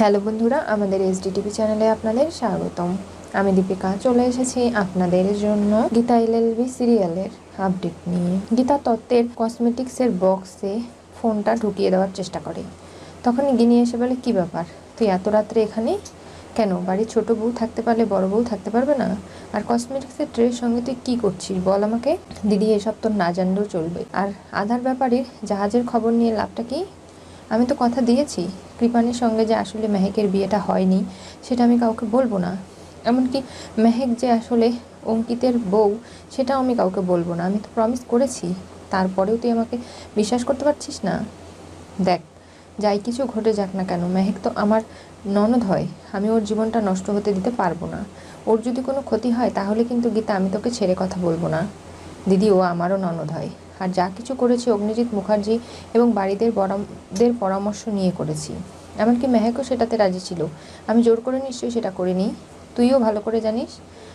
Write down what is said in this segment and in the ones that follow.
Hello বন্ধুরা, আমাদের SD TV চ্যানেলে আপনাদের স্বাগতম। আমি দীপিকা, চলে এসেছি আপনাদের জন্য গীতা এলএলবি সিরিয়ালের আপডেট নিয়ে। গীতা তত্ত্বের কসমেটিক্সের বক্সে ফোনটা ঢুকিয়ে দেওয়ার চেষ্টা করে। তখনই গিনি এসে বলে, কি ব্যাপার? তুই এত রাত্রে এখানে? কেন? বাড়ির ছোট বউ থাকতে পারলে বড় বউ থাকতে পারবে না? আর কসমেটিক্সের ট্রের সঙ্গে তুই কি করছিস? বল আমাকে। দিদি, এসব তোর না জানলেও চলবে। আর আধার ব্যাপারে জাহাজের খবর নিয়ে লাভটা কি? আমি তো কথা দিয়েছি। কৃপানির সঙ্গে যে আসলে মেহেকের বিয়েটা হয়নি, সেটা আমি কাউকে বলব না। এমনকি মেহেক যে আসলে অঙ্কিতের বউ, সেটাও আমি কাউকে বলব না। আমি তো প্রমিস করেছি। তারপরেও তুই আমাকে বিশ্বাস করতে পারছিস না? দেখ, যাই কিছু ঘটে যাক না কেন, মেহেক তো আমার ননদ হয়। আমি ওর জীবনটা নষ্ট হতে দিতে পারব না। ওর যদি কোনো ক্ষতি হয়, তাহলে কিন্তু গীতা আমি তোকে ছেড়ে কথা বলব না। দিদি, ও আমারও ননদ হয়। আর যা কিছু করেছি অগ্নিজিৎ মুখার্জি এবং বাড়িদের বড়দের পরামর্শ নিয়ে করেছি। এমনকি মেহেকও সেটাতে রাজি ছিল। আমি জোর করে নিশ্চয়ই সেটা করিনি। তুইও ভালো করে জানিস।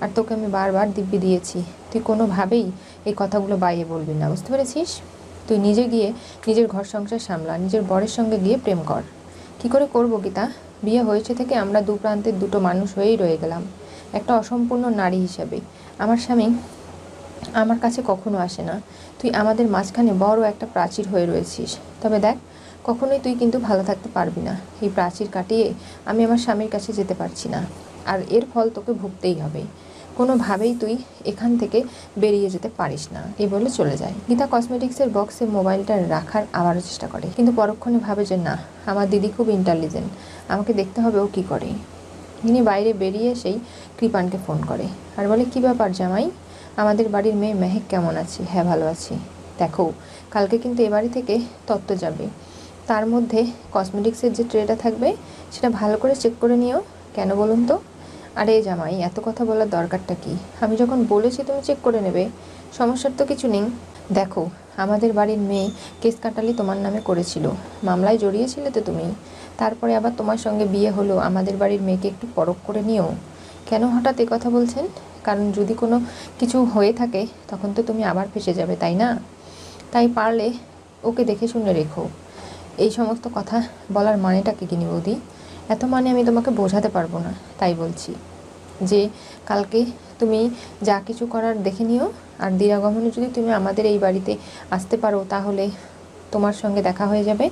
আর তোকে আমি বারবার দিব্যি দিয়েছি। তুই কোনোভাবেই এই কথাগুলো বাইরে বলবি না, বুঝতে পেরেছিস? তুই নিজে গিয়ে নিজের ঘর সংসার সামলা, নিজের বরের সঙ্গে গিয়ে প্রেম কর। কি করে করব গীতা? বিয়ে হয়েছে থেকে আমরা দু প্রান্তের দুটো মানুষ হয়েই রয়ে গেলাম। একটা অসম্পূর্ণ নারী হিসাবে। আমার স্বামী আমার কাছে কখনো আসে না। তুই আমাদের মাঝখানে বড় একটা প্রাচীর হয়ে রয়েছিস। তবে দেখ, কখনোই তুই কিন্তু ভালো থাকতে পারবি না। এই প্রাচীর কাটিয়ে আমি আমার স্বামীর কাছে যেতে পারছি না। আর এর ফল তোকে ভুগতেই হবে। কোনোভাবেই তুই এখান থেকে বেরিয়ে যেতে পারিস না। এই বলে চলে যায়। গীতা কসমেটিক্সের বক্সে মোবাইলটা রাখার আবারও চেষ্টা করে। কিন্তু পরক্ষণে ভাবে যে না, আমার দিদি খুব ইন্টেলিজেন্ট আমাকে দেখতে হবে ও কী করে। তিনি বাইরে বেরিয়ে সেই কৃপানকে ফোন করে। আর বলে, কী ব্যাপার জামাই? আমাদের বাড়ির মেয়ে মেহেক কেমন আছে? হ্যাঁ ভালো আছি। দেখো, কালকে কিন্তু এ বাড়ি থেকে তত্ত্ব যাবে। তার মধ্যে কসমেটিক্সের যে ট্রেটা থাকবে, সেটা ভালো করে চেক করে নিও। কেন বলুন তো? আরে জামাই, এত কথা বলার দরকারটা কি? আমি যখন বলেছি তুমি চেক করে নেবে, সমস্যার তো কিছু নেই। দেখো, আমাদের বাড়ির মেয়ে কেস কাটালি তোমার নামে করেছিল। মামলায় জড়িয়েছিলে তো তুমি। তারপরে আবার তোমার সঙ্গে বিয়ে হলো। আমাদের বাড়ির মেয়েকে একটু পরখ করে নিও। কেন হঠাৎ এ কথা বলছেন? কারণ যদি কোনো কিছু হয়ে থাকে, তখন তো তুমি আবার ফেসে যাবে, তাই না? তাই পারলে ওকে দেখে শুনে রেখো। এই সমস্ত কথা বলার মানেটা কি কিনি বৌদি? এত মানে আমি তোমাকে বোঝাতে পারব না, তাই বলছি। যে কালকে তুমি যা কিছু করার দেখে নিও, আর দিরাগমনে যদি তুমি আমাদের এই বাড়িতে আসতে পারো, তাহলে তোমার সঙ্গে দেখা হয়ে যাবে।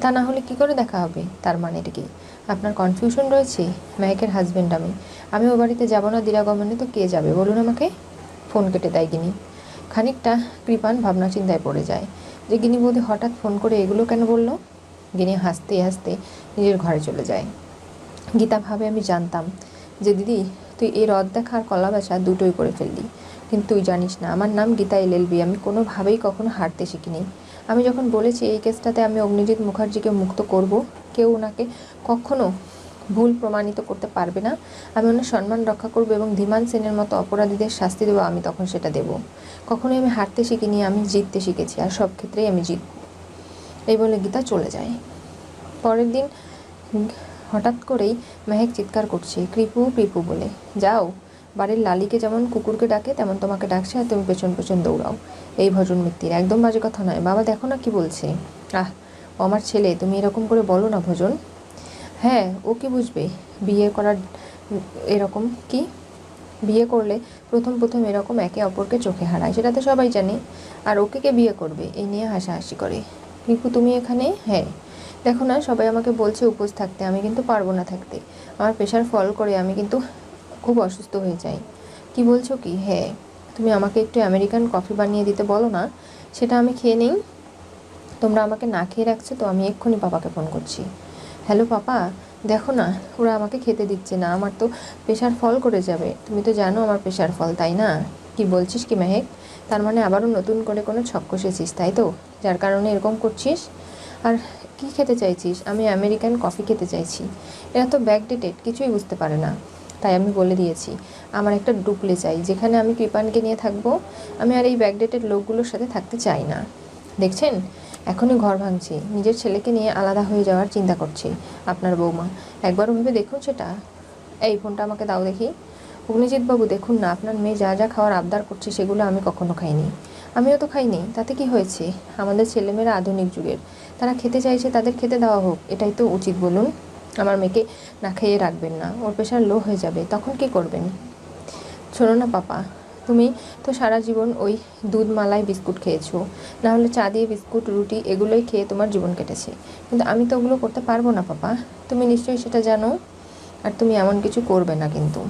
তা না হলে কি করে দেখা হবে? তার মানেটা কি? আপনার কনফিউশন রয়েছে? মেহেকের হাজব্যান্ড আমি। আমি ও বাড়িতে যাব না দিরাগমনে তো কে যাবে? বলুন আমাকে। ফোন কেটে দেয় গিনি। খানিকটা কৃপান ভাবনা চিন্তায় পড়ে যায়। যে গিনি বৌদি হঠাৎ ফোন করে এগুলো কেন বলল? গিনি হাসতে হাসতে নিজের ঘরে চলে যায়। গীতা ভাবে, আমি জানতাম যে দিদি, তুই এই রদ দেখা আর কলা বেচা দুটোই করে ফেললি। কিন্তু তুই জানিস না, আমার নাম গীতা এলএলবি আমি কোনোভাবেই কখনো হারতে শিখিনি। আমি যখন বলেছি এই কেসটাতে আমি অগ্নিজিৎ মুখার্জিকে মুক্ত করব, কেউ ওনাকে কখনো ভুল প্রমাণিত করতে পারবে না। আমি ওনার সম্মান রক্ষা করব এবং ধীমান সেনের মতো অপরাধীদের শাস্তি দেবো, আমি তখন সেটা দেব। কখনোই আমি হারতে শিখিনি, আমি জিততে শিখেছি আর সব ক্ষেত্রেই আমি জিতব এই বলে গীতা চলে যায়। পরের দিন হঠাৎ করেই মেহেক চিৎকার করছে, কৃপু কৃপু বলে। যাও বাড়ির লালিকে যেমন কুকুরকে ডাকে, তেমন তোমাকে ডাকছে আর তুমি পেছন পেছন দৌড়াও। এই ভজন মিত্তির। একদম বাজে কথা নয়। বাবা, দেখো না কি বলছে। আহ, ও আমার ছেলে, তুমি এরকম করে বলো না ভজন। হ্যাঁ ও কি বুঝবে? বিয়ে করার এরকম কি? বিয়ে করলে প্রথম প্রথম এরকম একে অপরকে চোখে হারায়। সেটা তো সবাই জানে। আর ওকে কে বিয়ে করবে? এই নিয়ে হাসাহাসি করে। রিপু, তুমি এখানে? হ্যাঁ। দেখো না, সবাই আমাকে বলছে উপোস থাকতে। আমি কিন্তু পারব না থাকতে। আমার প্রেশার ফল করে আমি কিন্তু খুব অসুস্থ হয়ে যাই। কি বলছো কি? হ্যাঁ তুমি আমাকে একটু আমেরিকান কফি বানিয়ে দিতে বলো না, সেটা আমি খেয়ে নেই। তোমরা আমাকে না খেয়ে রাখছো, তো আমি এক্ষুনি পাপাকে ফোন করছি। হ্যালো পাপা, দেখো না, ওরা আমাকে খেতে দিচ্ছে না, আমার তো প্রেশার ফল করে যাবে। তুমি তো জানো আমার প্রেশার ফল, তাই না? কি বলছিস কি মেহেক? তার মানে আবারও নতুন করে কোনো ছক কষেছিস, তাই তো? যার কারণে এরকম করছিস? আর কি খেতে চাইছিস? আমি আমেরিকান কফি খেতে চাইছি। এরা তো ব্যাকডেটেড কিছুই বুঝতে পারে না। তাই আমি বলে দিয়েছি, আমার একটা ডুপ্লে চাই, যেখানে আমি কৃপানকে নিয়ে থাকব, আমি আর এই ব্যাকডেটেড লোকগুলোর সাথে থাকতে চাই না। দেখছেন? এখনই ঘর ভাঙছে, নিজের ছেলেকে নিয়ে আলাদা হয়ে যাওয়ার চিন্তা করছে, আপনার বৌমা। একবারও ভেবে দেখুন সেটা। এই, ফোনটা আমাকে দাও দেখি। অগ্নিজিৎ বাবু দেখুন না, আপনার মেয়ে যা যা খাওয়ার আবদার করছে সেগুলো আমি কখনো খাইনি। আমিও তো খাইনি, তাতে কি হয়েছে? আমাদের ছেলেমেয়েরা আধুনিক যুগের, তারা খেতে চাইছে তাদের খেতে দেওয়া হোক, এটাই তো উচিত বলুন। আমার মেয়েকে না খেয়ে রাখবেন না, ওর প্রেশার লো হয়ে যাবে, তখন কি করবেন? শোনো না পাপা, তুমি তো সারা জীবন ওই দুধ মালাই বিস্কুট খেয়েছো, না হলে চা দিয়ে বিস্কুট, রুটি এগুলোই খেয়ে তোমার জীবন কেটেছে। কিন্তু আমি তো ওগুলো করতে পারব না পাপা, তুমি নিশ্চয়ই সেটা জানো, আর তুমি এমন কিছু করবে না কিন্তু।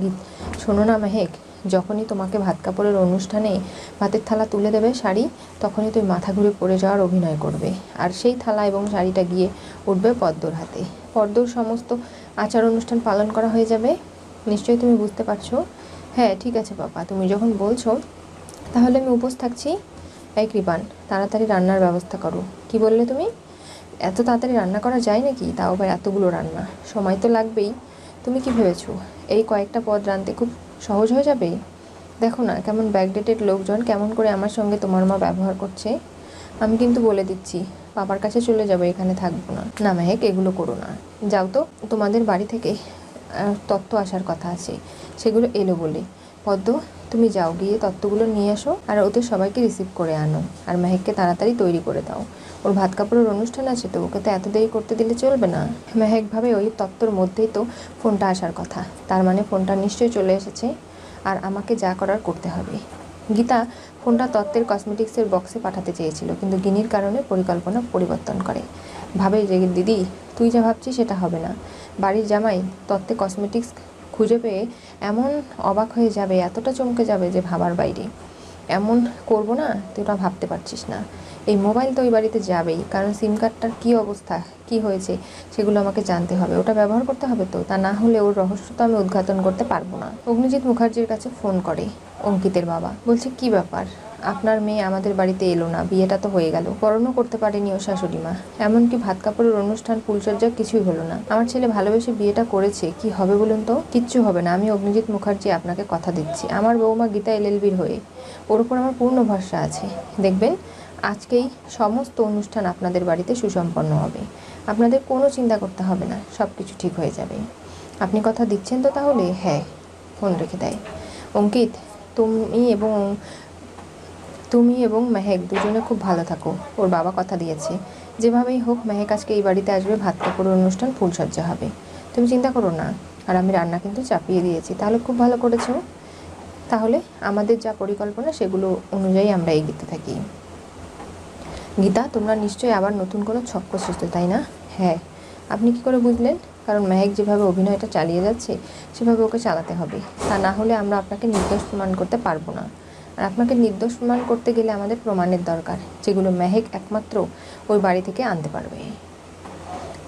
গীত, শোনো না মেহেক যখনই তোমাকে ভাত কাপড়ের অনুষ্ঠানে ভাতের থালা তুলে দেবে শাড়ি, তখনই তুই মাথা ঘুরে পড়ে যাওয়ার অভিনয় করবে। আর সেই থালা এবং শাড়িটা গিয়ে উঠবে পদ্মর হাতে। পদ্মর সমস্ত আচার অনুষ্ঠান পালন করা হয়ে যাবে। নিশ্চয়ই তুমি বুঝতে পারছ? হ্যাঁ ঠিক আছে বাবা তুমি যখন বলছো, তাহলে আমি উপোস থাকছি। এই কৃপান, তাড়াতাড়ি রান্নার ব্যবস্থা করো। কি বললে তুমি? এত তাড়াতাড়ি রান্না করা যায় নাকি? তাও আবার এতগুলো রান্না। সময় তো লাগবেই। তুমি কি ভেবেছো? এই কয়েকটা পদ রাঁধতে খুব সহজ হয়ে যাবে? দেখো না, কেমন ব্যাকডেটেড লোকজন কেমন করে আমার সঙ্গে তোমার মা ব্যবহার করছে? আমি কিন্তু বলে দিচ্ছি, বাবার কাছে চলে যাব, এখানে থাকব না। না মেহেক, এগুলো করো না। যাও তো, তোমাদের বাড়ি থেকে তত্ত্ব আসার কথা আছে, সেগুলো এলো বলে। পদ্ম, তুমি যাও, গিয়ে তত্ত্বগুলো নিয়ে আসো আর ওদের সবাইকে রিসিভ করে আনো, আর মেহেককে তাড়াতাড়ি তৈরি করে দাও। ওর ভাত কাপড়ের অনুষ্ঠান আছে তো ওকে তো এত দেরি করতে দিলে চলবে না। মেহেক ভাবে ওই তত্ত্বর মধ্যেই তো ফোনটা আসার কথা। তার মানে ফোনটা নিশ্চয়ই চলে এসেছে আর আমাকে যা করার করতে হবে। গীতা ফোনটা তত্ত্বের কসমেটিক্সের বক্সে পাঠাতে চেয়েছিল, কিন্তু গিনির কারণে পরিকল্পনা পরিবর্তন করে। ভাবে যে, দিদি, তুই যা ভাবছিস সেটা হবে না। বাড়ির জামাই তত্ত্বে কসমেটিক্স খুঁজে পেয়ে এমন অবাক হয়ে যাবে, এতটা চমকে যাবে যে ভাবার বাইরে। এমন করব না, তুই ভাবতে পারছিস না। এই মোবাইল তো ওই বাড়িতে যাবেই, কারণ সিম কার্ডটার কী অবস্থা, কি হয়েছে, সেগুলো আমাকে জানতে হবে। ওটা ব্যবহার করতে হবে তো, তা না হলে ওর রহস্য তো আমি উদ্ঘাটন করতে পারব না। অগ্নিজিৎ মুখার্জির কাছে ফোন করে, অঙ্কিতের বাবা, বলছে, কি ব্যাপার? আপনার মেয়ে আমাদের বাড়িতে এলো না, বিয়েটা তো হয়ে গেল। পরণও করতে পারেনি ও শাশুড়ি মা। এমনকি ভাত কাপড়ের অনুষ্ঠান ফুলসজ্জা কিছুই হলো না। আমার ছেলে ভালোবেসে বিয়েটা করেছে, কি হবে বলুন তো? কিচ্ছু হবে না, আমি অগ্নিজিৎ মুখার্জি আপনাকে কথা দিচ্ছি। আমার বৌমা গীতা এলএলবির হয়ে, ওর উপর আমার পূর্ণ ভরসা আছে। দেখবেন আজকেই সমস্ত অনুষ্ঠান আপনাদের বাড়িতে সুসম্পন্ন হবে। আপনাদের কোনো চিন্তা করতে হবে না সব কিছু ঠিক হয়ে যাবে। আপনি কথা দিচ্ছেন তো তাহলে? হ্যাঁ ফোন রেখে দেয়। অঙ্কিত, তুমি এবং তুমি এবং মেহেক দুজনে খুব ভালো থাকো। ওর বাবা কথা দিয়েছে। যেভাবেই হোক, মেহেক আজকে এই বাড়িতে আসবে, ভাত কাপড়ের অনুষ্ঠান ফুলসজ্জা হবে। তুমি চিন্তা করো না, আর আমি রান্না কিন্তু চাপিয়ে দিয়েছি, তাহলে খুব ভালো করেছ। তাহলে আমাদের যা পরিকল্পনা, সেগুলো অনুযায়ী আমরা এগিয়ে থাকি। গীতা, তোমরা নিশ্চয়ই আবার নতুন কোনো ছক কষেছো তাই না? হ্যাঁ। আপনি কি করে বুঝলেন? কারণ মেহেক যেভাবে অভিনয়টা চালিয়ে যাচ্ছে, সেভাবে ওকে চালাতে হবে। তা না হলে আমরা আপনাকে নির্দোষ প্রমাণ করতে পারব না। আর আপনাকে নির্দোষ প্রমাণ করতে গেলে আমাদের প্রমাণের দরকার, যেগুলো মেহেক একমাত্র ওই বাড়ি থেকে আনতে পারবে।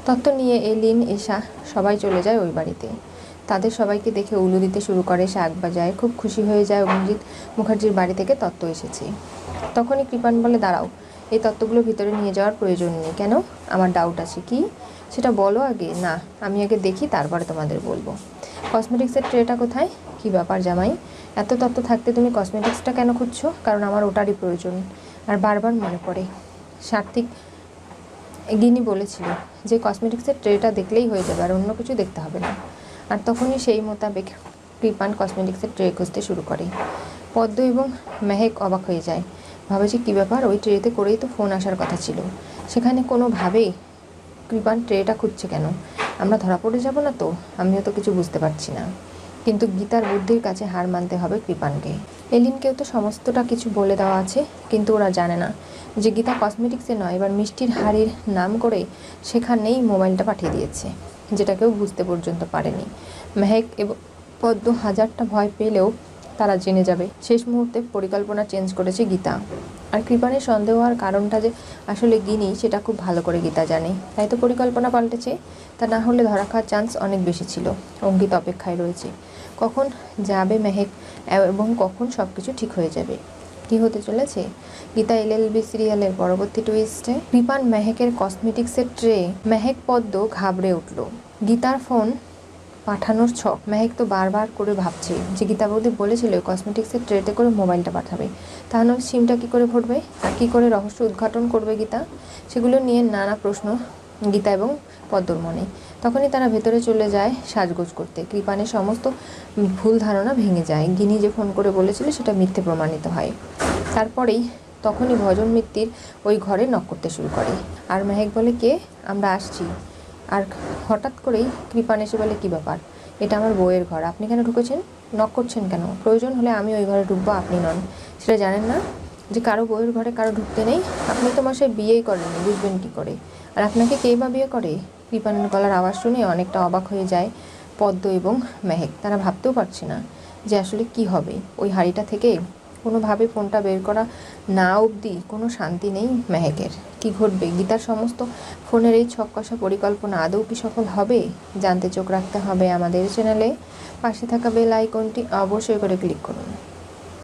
তত্ত্ব নিয়ে এলিন এশা সবাই চলে যায় ওই বাড়িতে। তাদের সবাইকে দেখে উলু দিতে শুরু করে, শাক বাজায়। খুব খুশি হয়ে যায় অভিজিৎ মুখার্জির বাড়ি থেকে তত্ত্ব এসেছে। তখনই কৃপান বলে, দাঁড়াও এই তত্ত্বগুলো ভিতরে নিয়ে যাওয়ার প্রয়োজন নেই। কেন? আমার ডাউট আছে। কি? সেটা বলো আগে। না, আমি আগে দেখি, তারপরে তোমাদের বলব। কসমেটিক্সের ট্রেটা কোথায়? কি ব্যাপার জামাই? এত তত্ত্ব থাকতে তুমি কসমেটিক্সটা কেন খুঁজছো? কারণ আমার ওটারই প্রয়োজন। আর বারবার মনে পড়ে। সার্থিক গিনি বলেছিল যে কসমেটিক্সের ট্রেটা দেখলেই হয়ে যাবে, আর অন্য কিছু দেখতে হবে না। আর তখনই সেই মোতাবেক কৃপান কসমেটিক্সের ট্রে খুঁজতে শুরু করে। পদ্ম এবং মেহেক অবাক হয়ে যায়। ভাবে যে কী ব্যাপার, ওই ট্রেতে করেই তো ফোন আসার কথা ছিল। সেখানে কোনোভাবেই কৃপান ট্রেটা খুঁজছে কেন? আমরা ধরা পড়ে যাব না তো? আমিও তো কিছু বুঝতে পারছি না। কিন্তু গীতার বুদ্ধির কাছে হার মানতে হবে কৃপানকে। এলিনকেও তো সমস্তটা কিছু বলে দেওয়া আছে, কিন্তু ওরা জানে না যে গীতা কসমেটিক্সে নয়, এবার মিষ্টির হাড়ির নাম করে সেখানেই মোবাইলটা পাঠিয়ে দিয়েছে, যেটা কেউ বুঝতে পর্যন্ত পারেনি। মেহেক এবং পদ্ম হাজারটা ভয় পেলেও তারা জেনে যাবে। শেষ মুহূর্তে পরিকল্পনা চেঞ্জ করেছে গীতা। আর কৃপানের সন্দেহ হওয়ার কারণটা যে আসলে গিনি, সেটা খুব ভালো করে গীতা জানে। তাই তো পরিকল্পনা পাল্টেছে। তা না হলে ধরা খাওয়ার চান্স অনেক বেশি ছিল। অঙ্কিত অপেক্ষায় রয়েছে। কখন যাবে মেহেক এবং কখন সব কিছু ঠিক হয়ে যাবে? কি হতে চলেছে? গীতা এল এলএলবি সিরিয়ালের পরবর্তী টুইস্টে কৃপান মেহেকের কসমেটিক্সের ট্রে মেহেক পদ্ম ঘাবড়ে উঠল। গীতার ফোন পাঠানোর ছক। মেহেক তো বারবার করে ভাবছে। যে গীতা বৌদি বলেছিল কসমেটিক্সের ট্রেতে করে মোবাইলটা পাঠাবে। তাহলে সিমটা কী করে ভরবে? আর কী করে রহস্য উদ্ঘাটন করবে গীতা? সেগুলো নিয়ে নানা প্রশ্ন গীতা এবং পদ্মর মনে তখনই তারা ভেতরে চলে যায় সাজগোজ করতে। কৃপানের সমস্ত ভুল ধারণা ভেঙে যায়। গিনি যে ফোন করে বলেছিল, সেটা মিথ্যে প্রমাণিত হয়। তারপরেই তখনই ভজন মিত্তির ওই ঘরে নক করতে শুরু করে। আর মেহেক বলে, কে? আমরা আসছি। আর হঠাৎ করেই কৃপান এসে বলে, কী ব্যাপার? এটা আমার বইয়ের ঘর। আপনি কেন ঢুকেছেন? নক করছেন কেন? প্রয়োজন হলে আমি ওই ঘরে ঢুকবো, আপনি নন। সেটা জানেন না যে কারও বইয়ের ঘরে কারও ঢুকতে নেই। আপনি তো মাসে বিয়েই করেননি, বুঝবেন কী করে? আর আপনাকে কে বা বিয়ে করে? কৃপানের গলার আওয়াজ শুনে অনেকটা অবাক হয়ে যায় পদ্ম এবং মেহেক। তারা ভাবতেও পারছে না যে আসলে কি হবে। ওই হাড়িটা থেকে কোনোভাবে ফোনটা বের করা না অবধি কোনো শান্তি নেই মেহেকের। কি ঘটবে? গীতার সমস্ত ফোনের এই ছক্কষা পরিকল্পনা আদৌ কি সফল হবে? জানতে চোখ রাখতে হবে আমাদের চ্যানেলে। পাশে থাকা বেল আইকনটি অবশ্যই করে ক্লিক করুন।